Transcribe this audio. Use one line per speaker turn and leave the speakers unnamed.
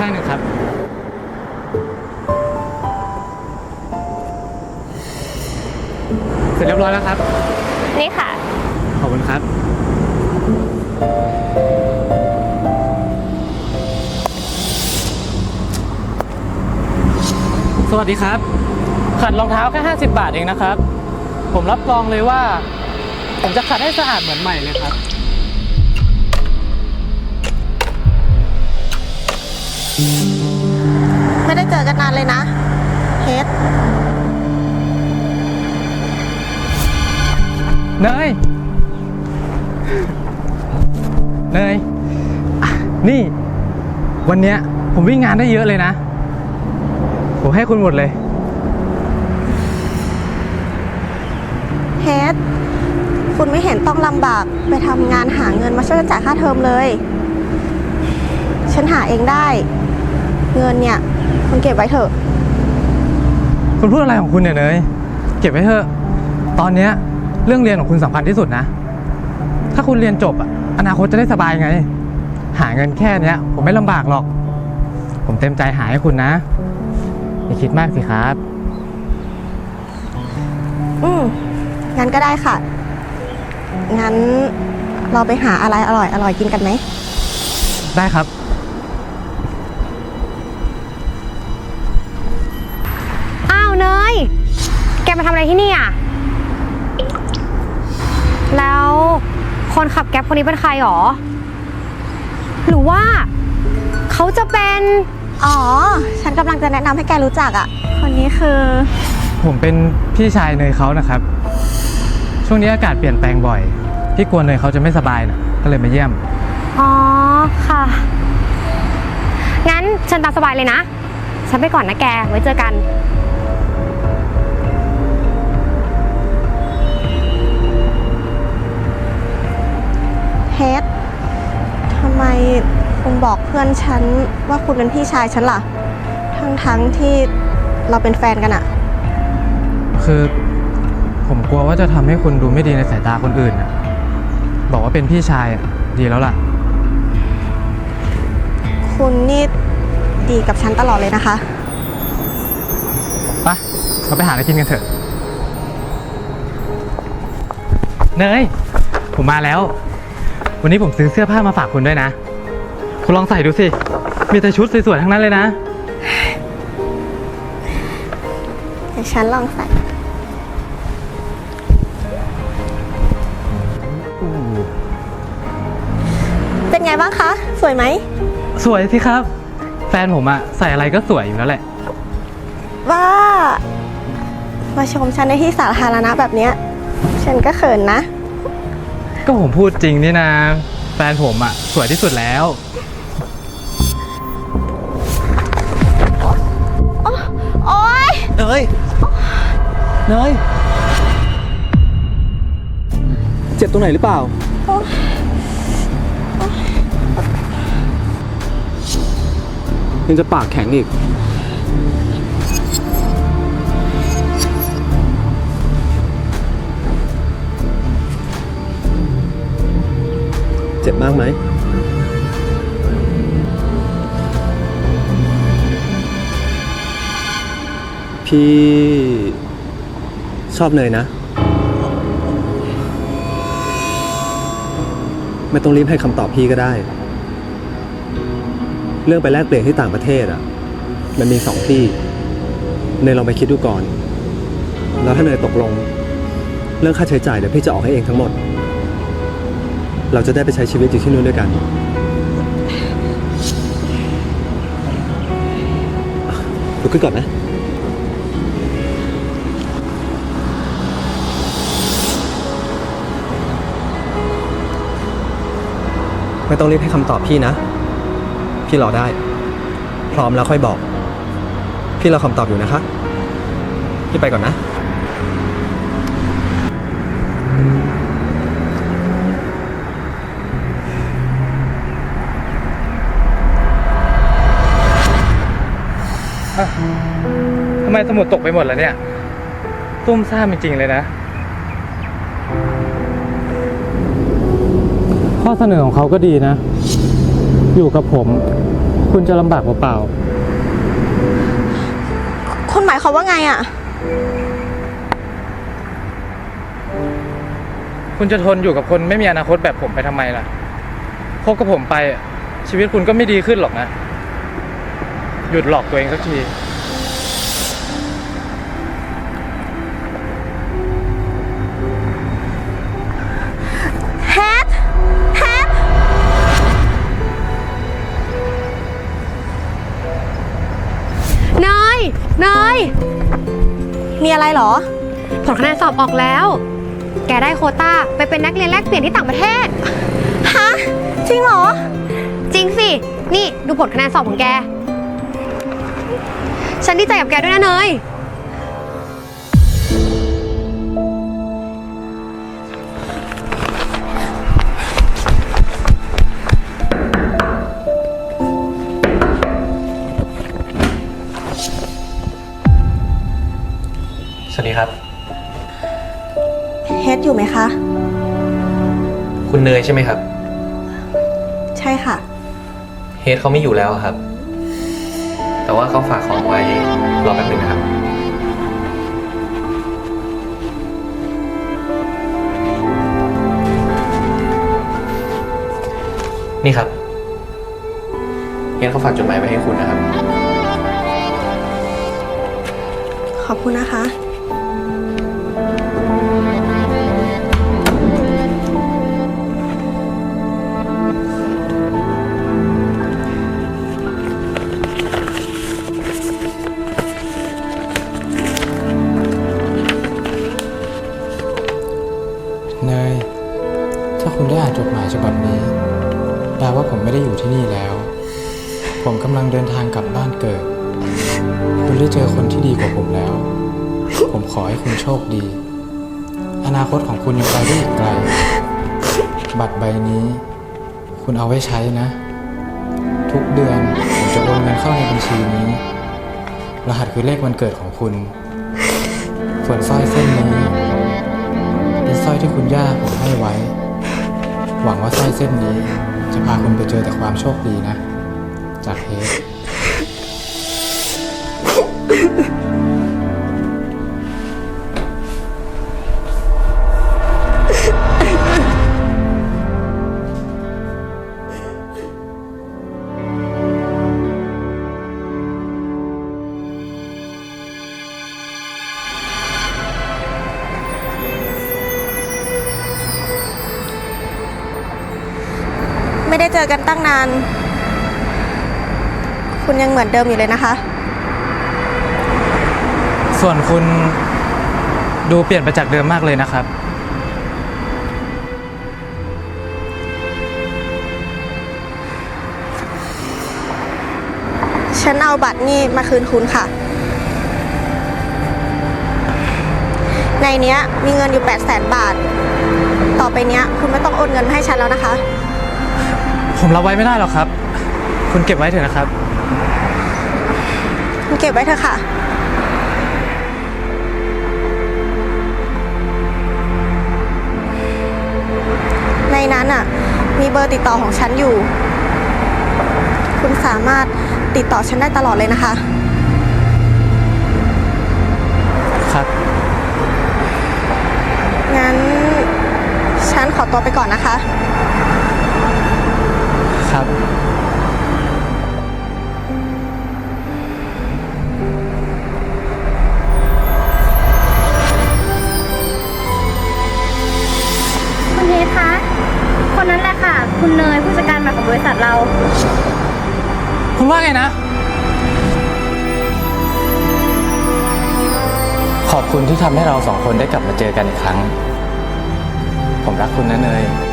ข้างหนึ่งครับ เสร็จเรียบร้อยแล้วครับ
นี่ค่ะ
ขอบคุณครับ สวัสดีครับ ขัดรองเท้าแค่ 50 บาทเองนะครับ ผมรับรองเลยว่า ผมจะขัดให้สะอาดเหมือนใหม่เลยครับ
ไม่ได้เจอกันนานเลยนะเฮด
เนย เนยอะนี่ วันเนี้ยผมวิ่งงานได้เยอะเลยนะ ผมให้คุณหมดเลย
เฮดคุณไม่เห็นต้องลำบากไปทำงานหาเงินมาช่วยกันจ่ายค่าเทอมเลย ฉันหาเองได้ เงินเนี่ย คุณเก็บไว้เถอะ
คุณพูดอะไรของคุณเนี่ยเนยเก็บไว้เถอะ ตอนเนี้ยเรื่องเรียนของคุณสำคัญที่สุดนะ ถ้าคุณเรียนจบอะอนาคตจะได้สบายไง หาเงินแค่เนี้ย ผมไม่ลำบากหรอก ผมเต็มใจหาให้คุณนะ อย่าคิดมากสิครับ
อืมงั้นก็ได้ค่ะ งั้นเราไปหาอะไรอร่อยอร่อยกินกันไหม
ได้ครับ
มาทำอะไรที่นี่อะ แล้วคนขับแก๊ปคนนี้เป็นใครหรอ หรือว่าเขาจะเป็น
อ๋อ ฉันกำลังจะแนะนำให้แกรู้จักอะ่ะ คนนี้คือ
ผมเป็นพี่ชายเนยเขานะครับ ช่วงนี้อากาศเปลี่ยนแปลงบ่อย พี่กลัวเนยเขาจะไม่สบายนะก็เลยมาเยี่ยม
อ๋อ ค่ะ งั้นฉันตามสบายเลยนะ ฉันไปก่อนนะแก ไว้เจอกัน
พื่อนฉันว่าคุณเป็นพี่ชายฉันล่ะ ทั้งๆที่เราเป็นแฟนกันอะ
คือผมกลัวว่าจะทำให้คุณดูไม่ดีในสายตาคนอื่นนะบอกว่าเป็นพี่ชายอะดีแล้วล่ะ
คุณนี่ดีกับฉันตลอดเลยนะคะ
ไปะเราไปหาอะไรกินกันเถอะ เนย ผมมาแล้ว วันนี้ผมซื้อเสื้อผ้ามาฝากคุณด้วยนะ คุณลองใส่ดูสิ มีแต่ชุดสวยๆทั้งนั้นเลยนะ
เดี๋ยวฉันลองใส่ เป็นไงบ้างคะ สวยไหม
สวยสิครับ แฟนผมอะใส่อะไรก็สวยอยู่แล้วแหละ
ว่า มาชมฉันในที่สาธารณะแบบเนี้ย ฉันก็เขินนะ
ก็ผมพูดจริงนี่นะ แฟนผมอะสวยที่สุดแล้ว
ย
เนยเนย เจ็บตรงไหนหรือเปล่า ยังจะปากแข็งอีก เจ็บมากไหม พี่ชอบเนยนะ ไม่ต้องรีบให้คำตอบพี่ก็ได้ เรื่องไปแลกเปลี่ยนที่ต่างประเทศอะ มันมีสองที่ เนยลองไปคิดดูก่อน แล้วถ้าเนยตกลง เรื่องค่าใช้จ่ายเดี๋ยวพี่จะออกให้เองทั้งหมด เราจะได้ไปใช้ชีวิตอยู่ที่นู่นด้วยกัน ลุกขึ้นก่อนนะ ไม่ต้องรีบให้คำตอบพี่นะ พี่รอได้ พร้อมแล้วค่อยบอก พี่รอคำตอบอยู่นะคะ พี่ไปก่อนนะ
ทำไมสมุดตกไปหมดแล้วเนี่ย ตุ้มซ่ามจริงๆเลยนะ อเสนอของเขาก็ดีนะ อยู่กับผม คุณจะลำบากเปล่า
คุณหมายความว่าไงอะ
ๆคุณจะทนอยู่กับคนไม่มีอนาคตแบบผมไปทำไมล่ะคบกับผมไปอะชีวิตคุณก็ไม่ดีขึ้นหรอกนะ หยุดหลอกตัวเองสักที
มีอะไรเหรอ
ผลคะแนนสอบออกแล้ว แกได้โควต้าไปเป็นนักเรียนแลกเปลี่ยนที่ต่างประเทศ
ฮะ จริงเหรอ
จริงสิ นี่ดูผลคะแนนสอบของแก ฉันดีใจกับแกด้วยนะเนย
ครับ
เฮดอยู่ไหมคะ
คุณเนยใช่ไหมครับ
ใช่ค่ะ
เฮดเขาไม่อยู่แล้วอะครับ แต่ว่าเขาฝากของไว้รอแป๊บนึงนะครับ นี่ครับ เฮดเขาฝากจดหมายไว้ให้คุณนะครับ
ขอบคุณนะคะา
นจดหมายฉบับนี้แปลว่าผมไม่ได้อยู่ที่นี่แล้ว ผมกำลังเดินทางกลับบ้านเกิด คุณได้เจอคนที่ดีกว่าผมแล้ว ผมขอให้คุณโชคดี อนาคตของคุณยังไปได้อีกไกล บัตรใบนี้ คุณเอาไว้ใช้นะ ทุกเดือนผมจะโอนเงินเข้าในบัญชีนี้ รหัสคือเลขวันเกิดของคุณ ส่วนสร้อยเส้นนี้เป็นสร้อยที่คุณย่าผมให้ไว้ หวังว่าสร้อยเส้นนี้ จะพาคุณไปเจอแต่ความโชคดีนะ จากเฮ
ไม่ได้เจอกันตั้งนาน คุณยังเหมือนเดิมอยู่เลยนะคะ
ส่วนคุณดูเปลี่ยนไปจากเดิมมากเลยนะครับ
ฉันเอาบัตรนี่มาคืนคุณค่ะ ในเนี้ยมีเงินอยู่ 8 0 0 0 0 0 บาท ต่อไปเนี้ยคุณไม่ต้องโอนเงินมาให้ฉันแล้วนะคะ
ผมรับไว้ไม่ได้หรอกครับ คุณเก็บไว้เถอะนะครับ
คุณเก็บไว้เถอะค่ะ ในนั้นอะ มีเบอร์ติดต่อของฉันอยู่ คุณสามารถติดต่อฉันได้ตลอดเลยนะคะ
ครับ
งั้น ฉันขอตัวไปก่อนนะคะ
ว่าไงนะ ขอบคุณที่ทำให้เราสองคนได้กลับมาเจอกันอีกครั้ง ผมรักคุณนะเนย